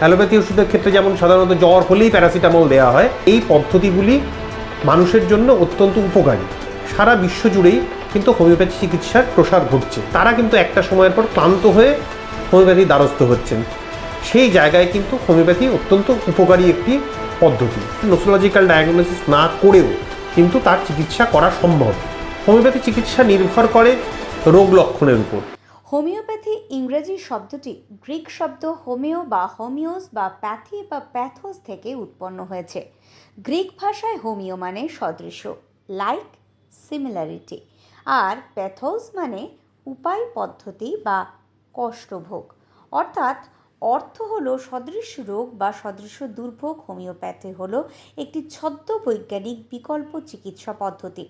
Allopathy ওষুধের ক্ষেত্রে যেমন সাধারণত জ্বর হলেই প্যারাসিটামল দেওয়া হয়, এই পদ্ধতিগুলি মানুষের জন্য অত্যন্ত উপকারী। সারা বিশ্ব জুড়েই কিন্তু হোমিওপ্যাথি চিকিৎসার প্রসার ঘটছে। তারা কিন্তু একটা সময়ের পর ক্লান্ত হয়ে হোমিওপ্যাথি দ্বারস্থ হচ্ছেন। সেই জায়গায় কিন্তু হোমিওপ্যাথি অত্যন্ত উপকারী একটি পদ্ধতি। নোসোলজিক্যাল ডায়াগনোসিস না করেও কিন্তু তার চিকিৎসা করা সম্ভব। হোমিওপ্যাথি চিকিৎসা নির্ভর করে রোগ লক্ষণের উপর। হোমিওপ্যাথি ইংরেজি শব্দটি গ্রিক শব্দ হোমিও বা হোমিওস বা প্যাথি বা প্যাথোস থেকে উৎপন্ন হয়েছে। গ্রিক ভাষায় হোমিও মানে সদৃশ লাইক সিমিলারিটি আর প্যাথোস মানে উপায় পদ্ধতি বা কষ্টভোগ। অর্থাৎ অর্থ হলো সদৃশ্য রোগ বা সদৃশ্য দুর্ভোগ, হোমিওপ্যাথি হলো একটি ছদ্ম বৈজ্ঞানিক বিকল্প চিকিৎসা পদ্ধতি।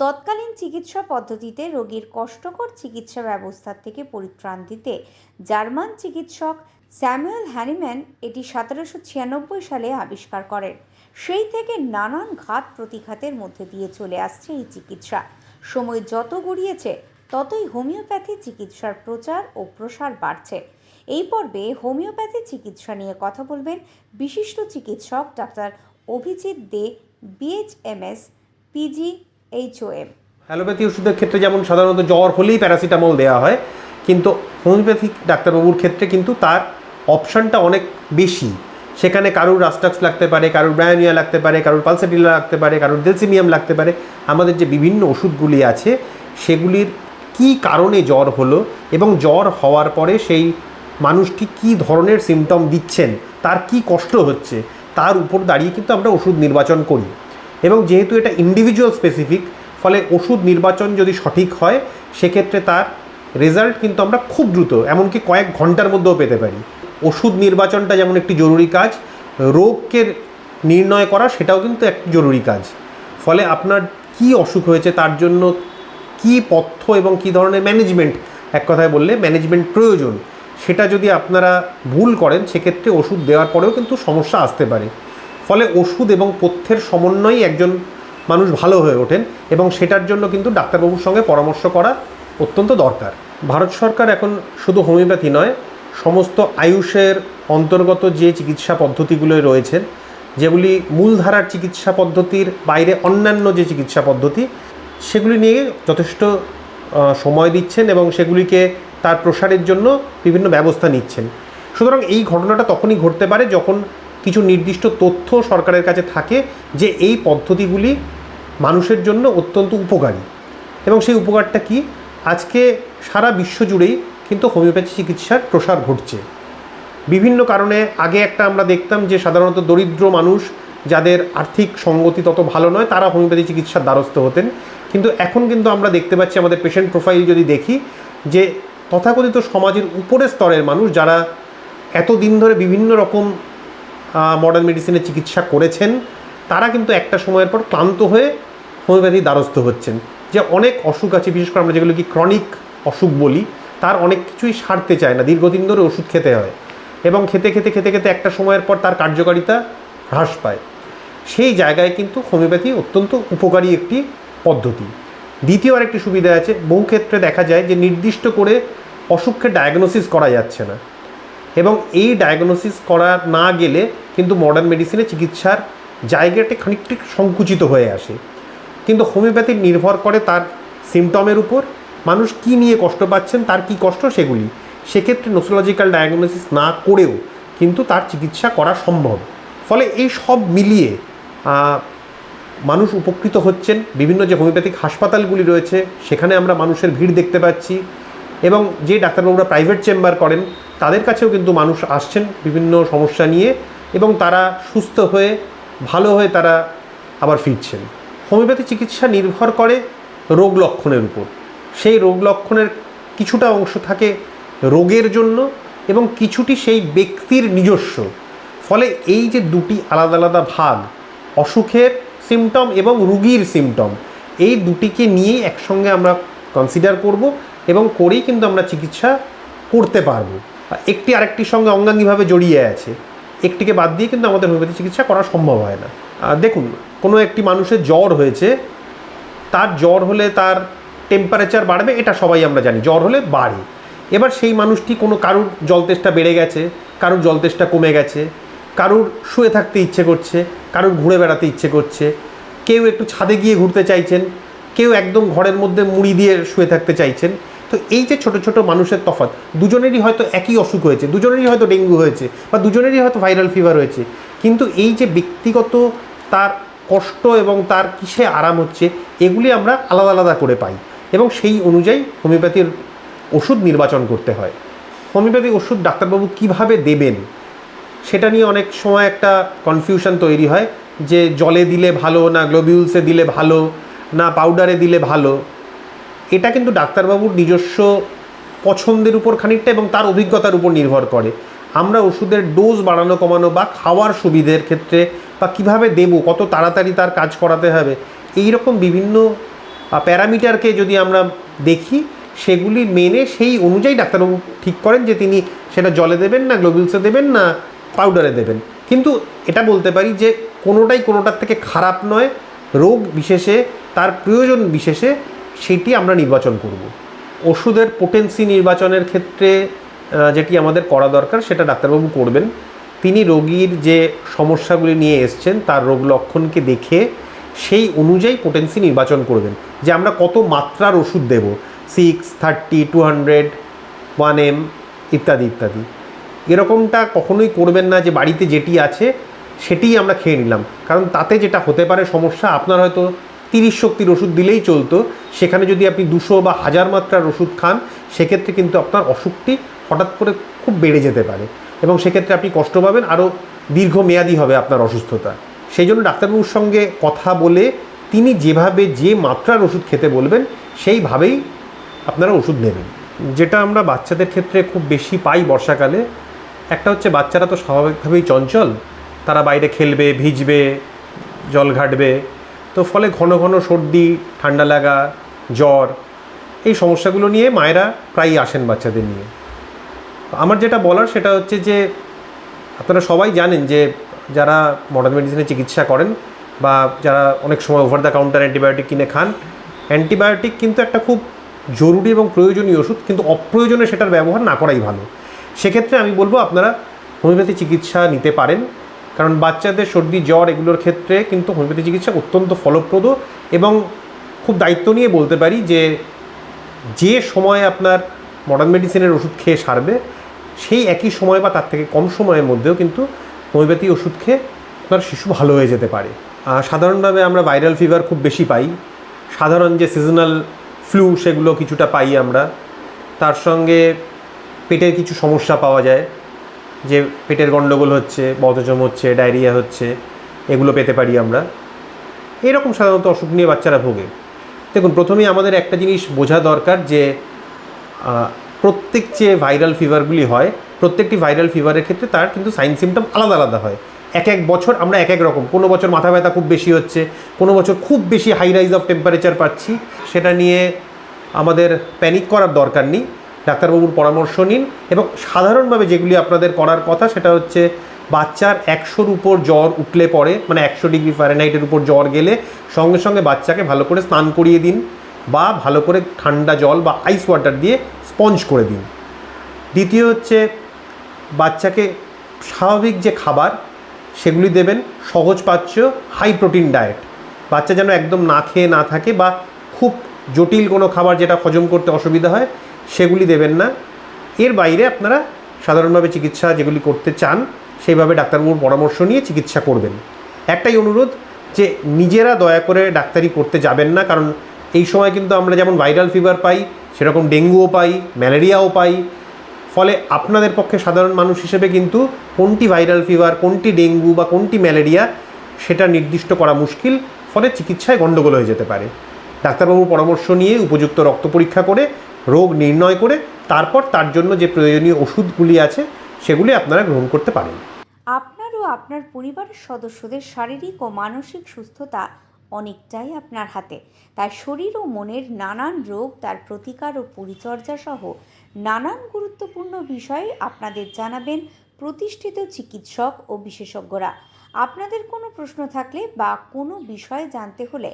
তৎকালীন চিকিৎসা পদ্ধতিতে রোগীর কষ্টকর চিকিৎসা ব্যবস্থা থেকে পরিত্রাণ দিতে জার্মান চিকিৎসক স্যামুয়েল হ্যানিম্যান এটি সতেরোশো ছিয়ানব্বই সালে আবিষ্কার করেন। সেই থেকে নানান ঘাত প্রতিঘাতের মধ্যে দিয়ে চলে আসছে এই চিকিৎসা। সময় যত গড়িয়েছে ততই হোমিওপ্যাথি চিকিৎসার প্রচার ও প্রসার বাড়ছে। এই পর্বে হোমিওপ্যাথি চিকিৎসা নিয়ে কথা বলবেন বিশিষ্ট চিকিৎসক doctor Abhijit De BHMS PG HOM allopathy ওষুধের ক্ষেত্রে যেমন সাধারণত জ্বর হলেই প্যারাসিটামল দেওয়া হয়, কিন্তু হোমিওপ্যাথিক ডাক্তারবাবুর ক্ষেত্রে কিন্তু তার অপশানটা অনেক বেশি। সেখানে কারুর রাস্টাক্স লাগতে পারে, কারুর ব্রায়োনিয়া লাগতে পারে, কারুর পালসেটিলা লাগতে পারে, কারুর ডেলসিমিয়াম লাগতে পারে। আমাদের যে বিভিন্ন ওষুধগুলি আছে, সেগুলির কি কারণে জ্বর হলো এবং জ্বর হওয়ার পরে সেই মানুষটি কি ধরনের সিমটম দিচ্ছেন, তার কি কষ্ট হচ্ছে, তার উপর দাঁড়িয়ে কিন্তু আমরা ওষুধ নির্বাচন করি। এবং যেহেতু এটা ইন্ডিভিজুয়াল স্পেসিফিক ফলে ওষুধ নির্বাচন যদি সঠিক হয়, সেক্ষেত্রে তার রেজাল্ট কিন্তু আমরা খুব দ্রুত, এমনকি কয়েক ঘণ্টার মধ্যেও পেতে পারি। ওষুধ নির্বাচনটা যেমন একটি জরুরি কাজ, রোগকে নির্ণয় করা সেটাও কিন্তু একটি জরুরি কাজ। ফলে আপনার কি অসুখ হয়েছে তার জন্য কি পথ্য এবং কি ধরনের ম্যানেজমেন্ট এক কথায় বললে ম্যানেজমেন্ট প্রয়োজন। সেটা যদি আপনারা ভুল করেন, সেক্ষেত্রে ওষুধ দেওয়ার পরেও কিন্তু সমস্যা আসতে পারে। ফলে ওষুধ এবং পথ্যের সমন্বয়ে একজন মানুষ ভালো হয়ে ওঠেন এবং সেটার জন্য কিন্তু ডাক্তারবাবুর সঙ্গে পরামর্শ করা অত্যন্ত দরকার। ভারত সরকার এখন শুধু হোমিওপ্যাথি নয়, সমস্ত আয়ুষের অন্তর্গত যে চিকিৎসা পদ্ধতিগুলো রয়েছে যেগুলি মূলধারার চিকিৎসা পদ্ধতির বাইরে অন্যান্য যে চিকিৎসা পদ্ধতি সেগুলি নিয়ে যথেষ্ট সময় দিচ্ছেন এবং সেগুলিকে তার প্রসারের জন্য বিভিন্ন ব্যবস্থা নিচ্ছেন। সুতরাং এই ঘটনাটা তখনই ঘটতে পারে যখন কিছু নির্দিষ্ট তথ্য সরকারের কাছে থাকে যে এই পদ্ধতিগুলি মানুষের জন্য অত্যন্ত উপকারী। এবং সেই উপকারটা কি? আজকে সারা বিশ্ব জুড়েই কিন্তু হোমিওপ্যাথি চিকিৎসার প্রসার ঘটছে। বিভিন্ন কারণে আগে একটা আমরা দেখতাম যে সাধারণত দরিদ্র মানুষ যাদের আর্থিক সঙ্গতি তত ভালো নয়, তারা হোমিওপ্যাথি চিকিৎসার দ্বারস্থ হতেন। কিন্তু এখন কিন্তু আমরা দেখতে পাচ্ছি আমাদের পেশেন্ট প্রোফাইল যদি দেখি, যে তথাকথিত সমাজের উপরের স্তরের মানুষ যারা এতদিন ধরে বিভিন্ন রকম মডার্ন মেডিসিনের চিকিৎসা করেছেন, তারা কিন্তু একটা সময়ের পর ক্লান্ত হয়ে হোমিওপ্যাথি দ্বারস্থ হচ্ছেন। যে অনেক অসুখ আছে, বিশেষ করে আমরা যেগুলো কি ক্রনিক অসুখ বলি, তার অনেক কিছুই সারতে চায় না, দীর্ঘদিন ধরে ওষুধ খেতে হয় এবং খেতে খেতে খেতে খেতে একটা সময়ের পর তার কার্যকারিতা হ্রাস পায়। সেই জায়গায় কিন্তু হোমিওপ্যাথি অত্যন্ত উপকারী একটি পদ্ধতি। দ্বিতীয় আরেকটি সুবিধা আছে, বহু ক্ষেত্রে দেখা যায় যে নির্দিষ্ট করে অসুখকে ডায়াগনোসিস করা যাচ্ছে না এবং এই ডায়াগনোসিস করা না গেলে কিন্তু মডার্ন মেডিসিনে চিকিৎসার জায়গাটি খানিকটি সংকুচিত হয়ে আসে। কিন্তু হোমিওপ্যাথি নির্ভর করে তার সিমটমের উপর, মানুষ কি নিয়ে কষ্ট পাচ্ছেন, তার কি কষ্ট সেগুলি। সেক্ষেত্রে নোসোলজিক্যাল ডায়াগনোসিস না করেও কিন্তু তার চিকিৎসা করা সম্ভব। ফলে এই সব মিলিয়ে মানুষ উপকৃত হচ্ছেন, বিভিন্ন যে হোমিওপ্যাথিক হাসপাতালগুলি রয়েছে, সেখানে আমরা মানুষের ভিড় দেখতে পাচ্ছি এবং যে ডাক্তারবাবুরা প্রাইভেট চেম্বার করেন, তাদের কাছেও কিন্তু মানুষ আসছেন বিভিন্ন সমস্যা নিয়ে এবং তারা সুস্থ হয়ে, ভালো হয়ে তারা আবার ফিরছেন। হোমিওপ্যাথি চিকিৎসা নির্ভর করে রোগ লক্ষণের উপর। সেই রোগ লক্ষণের কিছুটা অংশ থাকে রোগের জন্য এবং কিছুটি সেই ব্যক্তির নিজস্ব। ফলে এই যে দুটি আলাদা আলাদা ভাগ, অসুখের সিমটম এবং রুগীর সিমটম এই দুটিকে নিয়েই একসঙ্গে আমরা কনসিডার করব এবং করেই কিন্তু আমরা চিকিৎসা করতে পারব। একটি আরেকটির সঙ্গে অঙ্গাঙ্গিভাবে জড়িয়ে আছে। একটিকে বাদ দিয়ে কিন্তু আমাদের হোমিওপ্যাথি চিকিৎসা করা সম্ভব হয় না। দেখুন, কোনো একটি মানুষের জ্বর হয়েছে, তার জ্বর হলে তার টেম্পারেচার বাড়বে, এটা সবাই আমরা জানি। জ্বর হলে বাড়ে। এবার সেই মানুষটি কোনো কারুর জল তেষ্টা বেড়ে গেছে, কারুর জল তেষ্টা কমে গেছে কারুর শুয়ে থাকতে ইচ্ছে করছে, কারুর ঘুরে বেড়াতে ইচ্ছে করছে, কেউ একটু ছাদে গিয়ে ঘুরতে চাইছেন, কেউ একদম ঘরের মধ্যে মুড়ি দিয়ে শুয়ে থাকতে চাইছেন। তো এই যে ছোট ছোট মানুষের তফাৎ, দুজনেরই হয়তো একই অসুখ হয়েছে, দুজনেরই হয়তো ডেঙ্গু হয়েছে বা দুজনেরই হয়তো ভাইরাল ফিভার হয়েছে। কিন্তু এই যে ব্যক্তিগত তার কষ্ট এবং তার কিসে আরাম হচ্ছে, এগুলি আমরা আলাদা আলাদা করে পাই এবং সেই অনুযায়ী হোমিওপ্যাথির ওষুধ নির্বাচন করতে হয়। হোমিওপ্যাথি ওষুধ ডাক্তারবাবু কীভাবে দেবেন সেটা নিয়ে অনেক সময় একটা কনফিউশন তৈরি হয় যে জলে দিলে ভালো, না গ্লোবিউলসে দিলে ভালো, না পাউডারে দিলে ভালো। এটা কিন্তু ডাক্তারবাবুর নিজস্ব পছন্দের উপর খানিকটা এবং তার অভিজ্ঞতার উপর নির্ভর করে। আমরা ওষুধের ডোজ বাড়ানো, কমানো বা খাওয়ার সুবিধের ক্ষেত্রে বা কীভাবে দেব, কত তাড়াতাড়ি তার কাজ করাতে হবে এই রকম বিভিন্ন প্যারামিটারকে যদি আমরা দেখি, সেগুলি মেনে সেই অনুযায়ী ডাক্তারবাবু ঠিক করেন যে তিনি সেটা জলে দেবেন না গ্লোবিলসে দেবেন না পাউডারে দেবেন। কিন্তু এটা বলতে পারি যে কোনোটাই কোনোটার থেকে খারাপ নয়, রোগ বিশেষে, তার প্রয়োজন বিশেষে সেটি আমরা নির্বাচন করব। ওষুধের পোটেন্সি নির্বাচনের ক্ষেত্রে যেটি আমাদের করা দরকার সেটা ডাক্তারবাবু করবেন। তিনি রোগীর যে সমস্যাগুলি নিয়ে এসছেন, তার রোগ লক্ষণকে দেখে সেই অনুযায়ী পোটেন্সি নির্বাচন করবেন যে আমরা কত মাত্রার ওষুধ দেব। Six thirty two hundred one M ইত্যাদি ইত্যাদি। এরকমটা কখনোই করবেন না যে বাড়িতে যেটি আছে, সেটিই আমরা খেয়ে নিলাম। কারণ তাতে যেটা হতে পারে সমস্যা, আপনার হয়তো তিরিশ শক্তির ওষুধ দিলেই চলতো। সেখানে যদি আপনি দুশো বা হাজার মাত্রার ওষুধ খান, সেক্ষেত্রে কিন্তু আপনার অসুখটি হঠাৎ করে খুব বেড়ে যেতে পারে। এবং সেক্ষেত্রে আপনি কষ্ট পাবেন, আরও দীর্ঘমেয়াদী হবে আপনার অসুস্থতা। সেই জন্য ডাক্তারবাবুর সঙ্গে কথা বলে তিনি যেভাবে যে মাত্রার ওষুধ খেতে বলবেন, সেইভাবেই আপনারা ওষুধ নেবেন। যেটা আমরা বাচ্চাদের ক্ষেত্রে খুব বেশি পাই বর্ষাকালে একটা হচ্ছে বাচ্চারা তো স্বাভাবিকভাবেই চঞ্চল, তারা বাইরে খেলবে, ভিজবে, জল ঘাটবে, তো ফলে ঘন ঘন সর্দি, ঠান্ডা লাগা, জ্বর, এই সমস্যাগুলো নিয়ে মায়েরা প্রায়ই আসেন বাচ্চাদের নিয়ে। আমার যেটা বলার সেটা হচ্ছে যে, আপনারা সবাই জানেন যে, যারা মডার্ন মেডিসিনে চিকিৎসা করেন বা যারা অনেক সময় ওভার দ্য কাউন্টার অ্যান্টিবায়োটিক কিনে খান অ্যান্টিবায়োটিক কিন্তু একটা খুব জরুরি এবং প্রয়োজনীয় ওষুধ, কিন্তু অপ্রয়োজনে সেটার ব্যবহার না করাই ভালো। সেক্ষেত্রে আমি বলব আপনারা হোমিওপ্যাথি চিকিৎসা নিতে পারেন। কারণ বাচ্চাদের সর্দি, জ্বর এগুলোর ক্ষেত্রে কিন্তু হোমিওপ্যাথি চিকিৎসা অত্যন্ত ফলপ্রদ এবং খুব দায়িত্ব নিয়ে বলতে পারি যে যে সময় আপনার মডার্ন মেডিসিনের ওষুধ খেয়ে সারবে, সেই একই সময় বা তার থেকে কম সময়ের মধ্যেও কিন্তু হোমিওপ্যাথি ওষুধ খেয়ে আপনার শিশু ভালো হয়ে যেতে পারে। সাধারণভাবে আমরা ভাইরাল ফিভার খুব বেশি পাই। সাধারণ যে সিজনাল ফ্লু সেগুলো কিছুটা পাই আমরা। তার সঙ্গে পেটের কিছু সমস্যা পাওয়া যায়, যে পেটের গণ্ডগোল হচ্ছে, বদহজম হচ্ছে, ডায়রিয়া হচ্ছে, এগুলো পেতে পারি আমরা। এরকম সাধারণত অসুখ নিয়ে বাচ্চারা ভোগে। দেখুন, প্রথমেই আমাদের একটা জিনিস বোঝা দরকার যে প্রত্যেক যে ভাইরাল ফিভারগুলি হয়, প্রত্যেকটি ভাইরাল ফিভারের ক্ষেত্রে তার কিন্তু সাইন সিমটম আলাদা আলাদা হয়। এক এক বছর আমরা এক এক রকম। কোনো বছর মাথা ব্যথা খুব বেশি হচ্ছে, কোনো বছর খুব বেশি হাই রাইজ অফ টেম্পারেচার পাচ্ছি। সেটা নিয়ে আমাদের প্যানিক করার দরকার নেই। ডাক্তারবাবুর পরামর্শ নিন এবং সাধারণভাবে যেগুলি আপনাদের করার কথা সেটা হচ্ছে বাচ্চার একশোর উপর জ্বর উঠলে পরে মানে একশো ডিগ্রি ফারেনহাইটের উপর জ্বর গেলে সঙ্গে সঙ্গে বাচ্চাকে ভালো করে স্নান করিয়ে দিন বা ভালো করে ঠান্ডা জল বা আইস ওয়াটার দিয়ে স্পঞ্জ করে দিন। দ্বিতীয় হচ্ছে বাচ্চাকে স্বাভাবিক যে খাবার সেগুলি দেবেন সহজ পাচ্য হাই প্রোটিন ডায়েট বাচ্চা যেন একদম না খেয়ে না থাকে বা খুব জটিল কোনো খাবার যেটা হজম করতে অসুবিধা হয় সেগুলি দেবেন না। এর বাইরে আপনারা সাধারণভাবে চিকিৎসা যেগুলি করতে চান, সেইভাবে ডাক্তারবাবুর পরামর্শ নিয়ে চিকিৎসা করবেন। একটাই অনুরোধ যে নিজেরা দয়া করে ডাক্তারি করতে যাবেন না, কারণ এই সময় কিন্তু আমরা যেমন ভাইরাল ফিভার পাই, সেরকম ডেঙ্গুও পাই, ম্যালেরিয়াও পাই। ফলে আপনাদের পক্ষে সাধারণ মানুষ হিসেবে কিন্তু কোনটি ভাইরাল ফিভার, কোনটি ডেঙ্গু বা কোনটি ম্যালেরিয়া, সেটা নির্দিষ্ট করা মুশকিল, ফলে চিকিৎসায় গণ্ডগোল হয়ে যেতে পারে। ডাক্তারবাবুর পরামর্শ নিয়ে উপযুক্ত রক্ত পরীক্ষা করে রোগ নির্ণয় করে তারপর তার জন্য যে প্রয়োজনীয় ওষুধগুলি আছে, সেগুলি আপনারা গ্রহণ করতে পারেন। আপনার ও আপনার পরিবারের সদস্যদের শারীরিক ও মানসিক সুস্থতা অনেকটাই আপনার হাতে। তাই শরীর ও মনের নানান রোগ, তার প্রতিকার ও পরিচর্যা সহ নানান গুরুত্বপূর্ণ বিষয়ে আপনাদের জানাবেন প্রতিষ্ঠিত চিকিৎসক ও বিশেষজ্ঞরা। আপনাদের কোনো প্রশ্ন থাকলে বা কোনো বিষয়ে জানতে হলে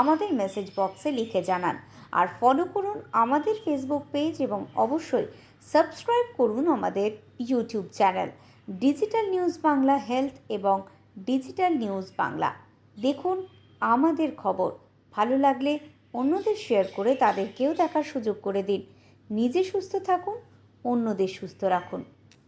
আমাদের মেসেজ বক্সে লিখে জানান। আর ফলো করুন আমাদের ফেসবুক পেজ এবং অবশ্যই সাবস্ক্রাইব করুন আমাদের YouTube channel digital news Bangla health এবং ডিজিটাল নিউজ বাংলা দেখুন আমাদের খবর। ভালো লাগলে অন্যদের শেয়ার করে তাদেরকেও দেখার সুযোগ করে দিন। নিজে সুস্থ থাকুন, অন্যদের সুস্থ রাখুন।